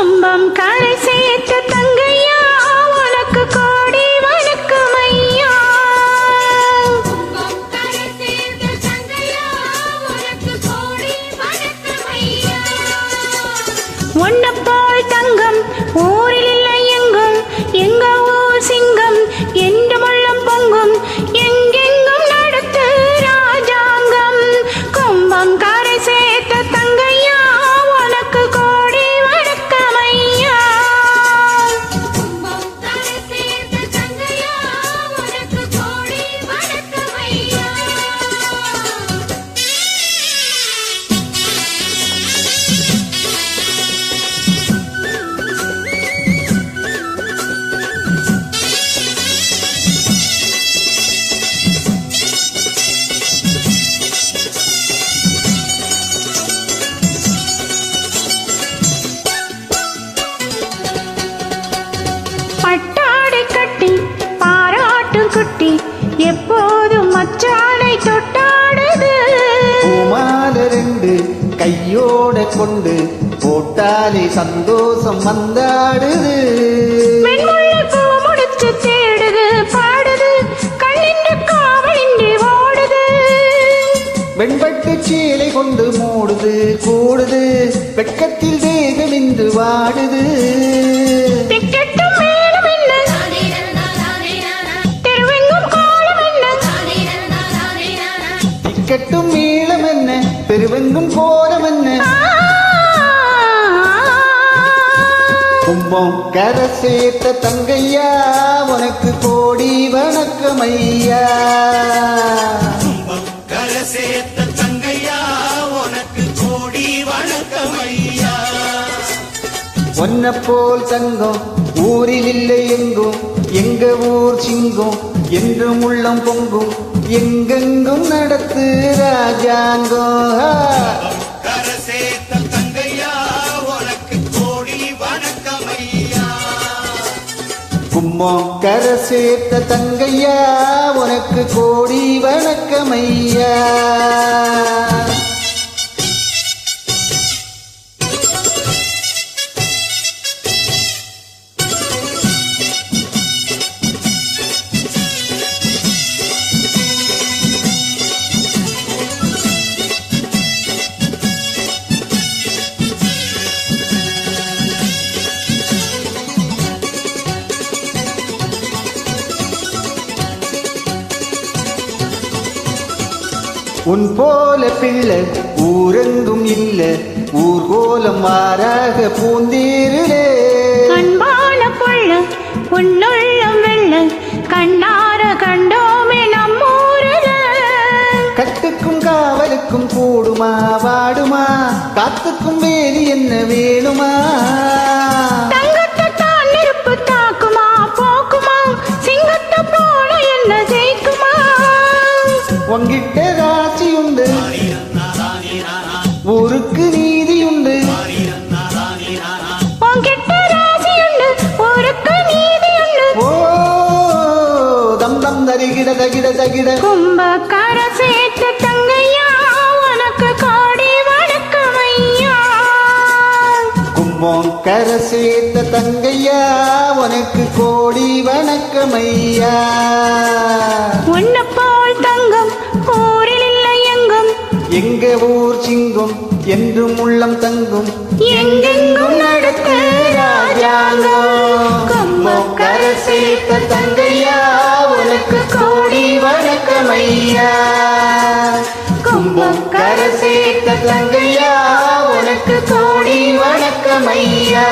கம்பம் கரை சேர்த்த தங்கைய. கையோட கொண்டு போட்டாலே சந்தோஷம் வந்தாடுது. தேடுது பாடுது வெண்பட்டு சீலை கொண்டு மூடுது கூடுது வெட்கத்தில் இன்று வாடுது. பெருவெங்கும் கோலம் என்ன? கும்பம் கரை சேர்த்த தங்கையா உனக்கு கோடி வணக்கம் ஐயா. கரை சேர்த்த தங்கையா உனக்கு கோடி வணக்கம் ஐயா. ஒன்ன போல் தங்கம் ஊரில் இல்லை எங்கும் எங்க ஊர் சிங்கம் என்றும் உள்ளம் பொங்கும். எங்கெங்கும் நடத்து ராஜாங்கோ கரை சேர்த்த தங்கையா உனக்கு கோடி வணக்கம் சேர்த்த தங்கையா உனக்கு கோடி வணக்கம் உன் போல பிள்ளை ஊரெங்கும் இல்ல. ஊர்கோலம் மாறாக பூந்தீரிலே. அன்பான புள்ள உன்னுள்ளம் வெள்ள கண்ணார கண்டோமே நம்மூரில். கட்டுக்கும் காவலுக்கும் கூடுமா வாடுமா? காத்துக்கும் வேலி என்ன வேணுமா? ஊருக்கு நீதி உண்டு தரிகிட தகிட தகிட. கும்பக்கார சேர்த்த தங்கையா உனக்கு கோடி வணக்கம் ஐயா கும்பம் கரை சேர்த்த தங்கையா உனக்கு கோடி வணக்கம் ஐயா உன்ன எங்க ஊர் சிங்கம் என்றும் உள்ளம் தங்கும். எங்கெங்கும் நடக்க ராஜாங்கம் சேர்த்த தங்கையா உனக்கு கோடி வணக்கம் ஐயா கும்பம் கரை சேர்த்த தங்கையா உனக்கு கோடி வணக்கம் ஐயா